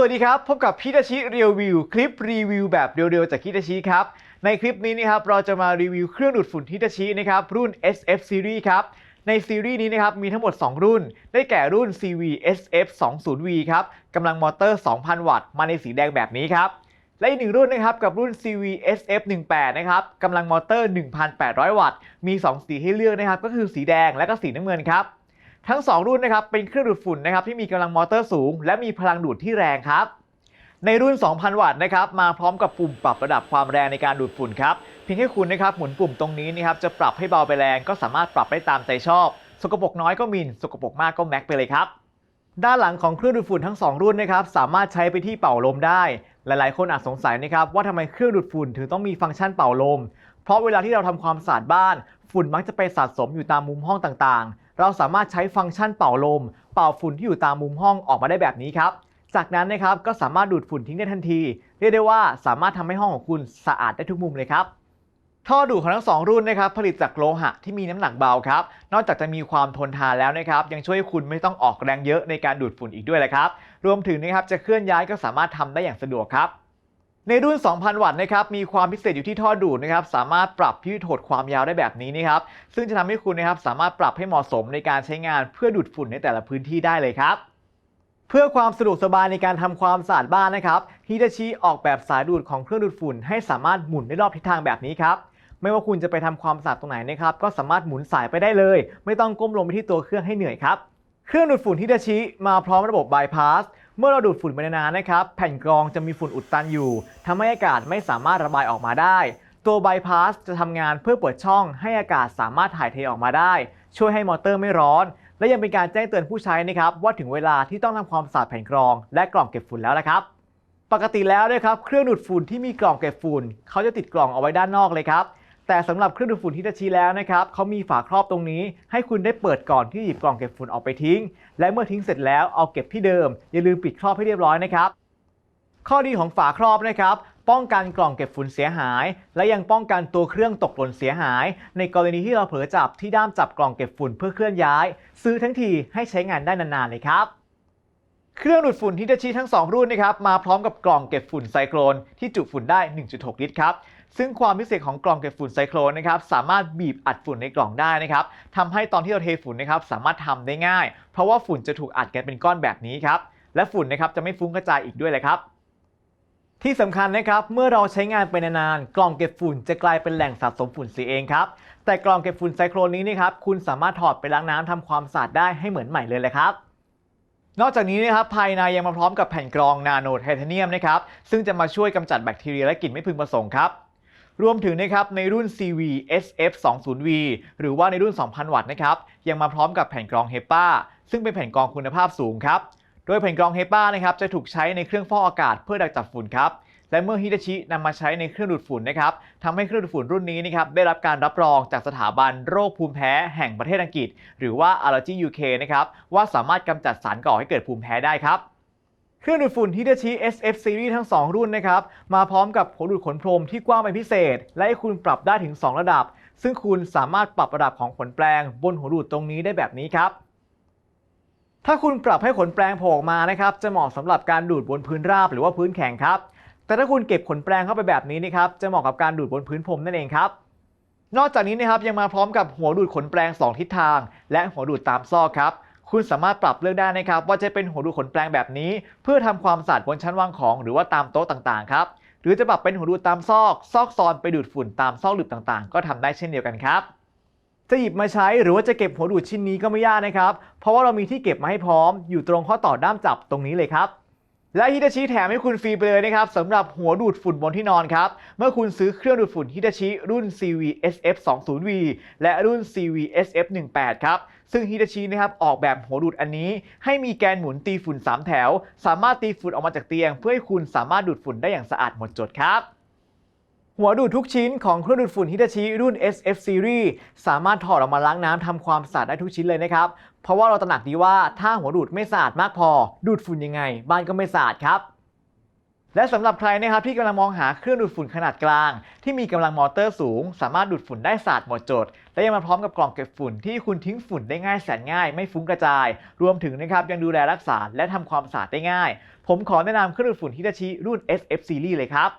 สวัสดีครับ พบกับพิทาชิรีวิว คลิปรีวิวแบบเร็วๆ จากพิทาชิครับ ในคลิปนี้นะครับเราจะมารีวิวเครื่องดูดฝุ่นพิทาชินะครับรุ่น SF Series ครับ ในซีรีส์นี้นะครับมีทั้งหมด 2 รุ่น ได้แก่รุ่น CV SF 20 V ครับกำลังมอเตอร์ 2,000 วัตต์มาในสีแดงแบบนี้ครับ และอีกหนึ่งรุ่นนะครับกับรุ่น CV SF 18นะครับกำลังมอเตอร์ 1,800 วัตต์ มี 2 สีให้เลือกนะครับก็คือสีแดงและก็สีน้ำเงินครับ ทั้ง 2 รุ่นนะครับเป็นเครื่องดูดฝุ่นนะครับที่มีกำลังมอเตอร์สูง และมีพลังดูดที่แรงครับ ในรุ่น 2,000 วัตต์นะครับมาพร้อมกับปุ่มปรับระดับความแรงในการดูดฝุ่นครับเพียงแค่คุณนะครับหมุนปุ่มตรงนี้นะครับจะปรับให้เบาไปแรงก็สามารถปรับได้ตามใจชอบ สกปรกน้อยก็มิน สกปรกมากก็แม็กไปเลยครับด้านหลังของเครื่องดูดฝุ่นทั้ง 2 รุ่นนะครับสามารถใช้ไปที่เป่าลมได้ หลาย ๆ คนอาจสงสัยนะครับว่าทำไมเครื่องดูดฝุ่นถึงต้องมีฟังก์ชันเป่าลม เพราะเวลาที่เราทำความสะอาดบ้าน ฝุ่นมักจะไปสะสมอยู่ตามมุมห้องต่างๆ เราสามารถใช้ฟังก์ชันเป่าลม เป่าฝุ่นที่อยู่ตามมุมห้องออกมาได้แบบนี้ครับ จากนั้นนะครับก็สามารถดูดฝุ่นทิ้งได้ทันที เรียกได้ว่าสามารถทำให้ห้องของคุณสะอาดได้ทุกมุมเลยครับท่อดูดของทั้งสองรุ่นนะครับผลิตจากโลหะที่มีน้ำหนักเบาครับ นอกจากจะมีความทนทานแล้วนะครับยังช่วยให้คุณไม่ต้องออกแรงเยอะในการดูดฝุ่นอีกด้วยแหละครับ รวมถึงนะครับจะเคลื่อนย้ายก็สามารถทำได้อย่างสะดวกครับ ในรุ่น 2,000 วัตต์นะครับ มีความพิเศษอยู่ที่ท่อดูดนะครับ สามารถปรับยืดหดความยาวได้แบบนี้นะครับ ซึ่งจะทำให้คุณนะครับสามารถปรับให้เหมาะสมในการใช้งานเพื่อดูดฝุ่นในแต่ละพื้นที่ได้เลยครับ เพื่อความสะดวกสบายในการทำความสะอาดบ้านนะครับฮิตาชิออกแบบสายดูดของเครื่องดูดฝุ่น ให้สามารถหมุนได้รอบทิศทางแบบนี้ครับ ไม่ว่าคุณจะไปทำความสะอาดตรงไหนนะครับ ก็สามารถหมุนสายไปได้เลย ไม่ต้องก้มลงไปที่ตัวเครื่องให้เหนื่อยครับ เครื่องดูดฝุ่นฮิตาชิมาพร้อมระบบบายพาส เมื่อเราดูดฝุ่นไปนานๆนะครับ แผ่นกรองจะมีฝุ่นอุดตันอยู่ทำให้อากาศไม่สามารถระบายออกมาได้ ตัวบายพาสจะทำงานเพื่อเปิดช่องให้อากาศสามารถถ่ายเทออกมาได้ ช่วยให้มอเตอร์ไม่ร้อน และยังเป็นการแจ้งเตือนผู้ใช้นะครับว่าถึงเวลาที่ต้องทำความสะอาดแผ่นกรอง และกล่องเก็บฝุ่นแล้วนะครับ ปกติแล้วนะครับเครื่องดูดฝุ่นที่มีกล่องเก็บฝุ่นเขาจะติดกล่องเอาไว้ด้านนอกเลยครับ แต่สำหรับเครื่องดูดฝุ่นที่จะชี้แล้วนะครับเขามีฝาครอบตรงนี้ ให้คุณได้เปิดก่อนที่หยิบกล่องเก็บฝุ่นออกไปทิ้ง และเมื่อทิ้งเสร็จแล้วเอาเก็บที่เดิม อย่าลืมปิดครอบให้เรียบร้อยนะครับข้อดีของฝาครอบนะครับป้องกันกล่องเก็บฝุ่นเสียหาย และยังป้องกันตัวเครื่องตกหล่นเสียหาย ในกรณีที่เราเผลอจับที่ด้ามจับกล่องเก็บฝุ่นเพื่อเคลื่อนย้าย ซื้อทั้งทีให้ใช้งานได้นานๆเลยครับเครื่องดูดฝุ่นฮิตาชิทั้ง 2 รุ่นนะครับมาพร้อมกับกล่องเก็บฝุ่นไซโครนที่จุฝุ่นได้ 1.6 ลิตรครับ ซึ่งความพิเศษของกล่องเก็บฝุ่นไซโครนนะครับสามารถบีบอัดฝุ่นในกล่องได้นะครับทำให้ตอนที่เราเทฝุ่นนะครับสามารถทำได้ง่าย เพราะว่าฝุ่นจะถูกอัดกันเป็นก้อนแบบนี้ครับและฝุ่นนะครับจะไม่ฟุ้งกระจายอีกด้วยเลยครับที่สำคัญนะครับ เมื่อเราใช้งานไปนานๆ กล่องเก็บฝุ่นจะกลายเป็นแหล่งสะสมฝุ่นเสียเองครับ แต่กล่องเก็บฝุ่นไซโครนนี้นะครับ คุณสามารถถอดไปล้างน้ำทำความสะอาดได้ให้เหมือนใหม่เลยแหละครับ นอกจากนี้นะครับ ภายในยังมาพร้อมกับแผ่นกรองนาโนไทเทเนียมนะครับ ซึ่งจะมาช่วยกำจัดแบคทีเรียและกลิ่นไม่พึงประสงค์ครับ รวมถึงนะครับในรุ่น CV SF 20 V หรือว่าในรุ่น 2,000 วัตต์นะครับยังมาพร้อมกับแผ่นกรอง HEPA ซึ่งเป็นแผ่นกรองคุณภาพสูงครับ โดยแผ่นกรอง HEPA นะครับจะถูกใช้ในเครื่องฟอกอากาศเพื่อดักจับฝุ่นครับและเมื่อฮิตาชินำมาใช้ในเครื่องดูดฝุ่นนะครับทำให้เครื่องดูดฝุ่นรุ่นนี้นะครับได้รับการรับรองจากสถาบันโรคภูมิแพ้แห่งประเทศอังกฤษ หรือว่า Allergy UK นะครับว่าสามารถกำจัดสารก่อให้เกิดภูมิแพ้ได้ครับ เครื่องดูดฝุ่นฮิตาชิ SF Series ทั้ง 2 รุ่นนะครับ มาพร้อมกับหัวดูดขนพรมที่กว้างเป็นพิเศษ และให้คุณปรับได้ถึง 2 ระดับ ซึ่งคุณสามารถปรับระดับของขนแปลง บนหัวดูดตรงนี้ได้แบบนี้ครับ ถ้าคุณปรับให้ขนแปลงโผล่มานะครับ จะเหมาะสำหรับการดูดบนพื้นราบหรือว่าพื้นแข็งครับ แต่ถ้าคุณเก็บขนแปลงเข้าไปแบบนี้นะครับ จะเหมาะกับการดูดบนพื้นพรมนั่นเองครับ นอกจากนี้นะครับยังมาพร้อมกับหัวดูดขนแปลง 2 ทิศทาง และหัวดูดตามซอกครับ คุณสามารถปรับเลือกได้นะครับ ว่าจะเป็นหัวดูดขนแปลงแบบนี้ เพื่อทำความสะอาดบนชั้นวางของ หรือว่าตามโต๊ะต่างๆครับหรือจะปรับเป็นหัวดูดตามซอกซอกซอนไปดูดฝุ่นตามซอกหลืบต่างๆ ก็ทำได้เช่นเดียวกันครับจะหยิบมาใช้หรือว่าจะเก็บหัวดูดชิ้นนี้ก็ไม่ยากนะครับ เพราะว่าเรามีที่เก็บมาให้พร้อม อยู่ตรงข้อต่อด้ามจับตรงนี้เลยครับและฮิตาชิแถมให้คุณฟรีไปเลยนะครับสำหรับหัวดูดฝุ่นบนที่นอนครับ เมื่อคุณซื้อเครื่องดูดฝุ่นฮิตาชิรุ่น CV SF 20 V และรุ่น CV SF 18ครับ ซึ่งฮิตาชินะครับออกแบบหัวดูดอันนี้ ให้มีแกนหมุนตีฝุ่น 3 แถว สามารถตีฝุ่นออกมาจากเตียง เพื่อให้คุณสามารถดูดฝุ่นได้อย่างสะอาดหมดจดครับหัวดูดทุกชิ้นของเครื่องดูดฝุ่นฮิตาชิรุ่น SF Series สามารถถอดออกมาล้างน้ำทำความสะอาดได้ทุกชิ้นเลยนะครับ เพราะว่าเราตระหนักดีว่าถ้าหัวดูดไม่สะอาดมากพอ ดูดฝุ่นยังไง บ้านก็ไม่สะอาดครับ และสำหรับใครนะครับที่กำลังมองหาเครื่องดูดฝุ่นขนาดกลาง ที่มีกำลังมอเตอร์สูง สามารถดูดฝุ่นได้สะอาดหมดจด และยังมาพร้อมกับกล่องเก็บฝุ่นที่คุณทิ้งฝุ่นได้ง่ายแสนง่าย ไม่ฟุ้งกระจาย รวมถึงนะครับยังดูแลรักษาและทำความสะอาดได้ง่าย ผมขอแนะนำเครื่องดูดฝุ่นฮิตาชิรุ่น SF Series เลยครับ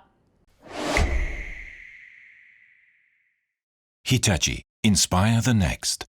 Hitachi. Inspire the next.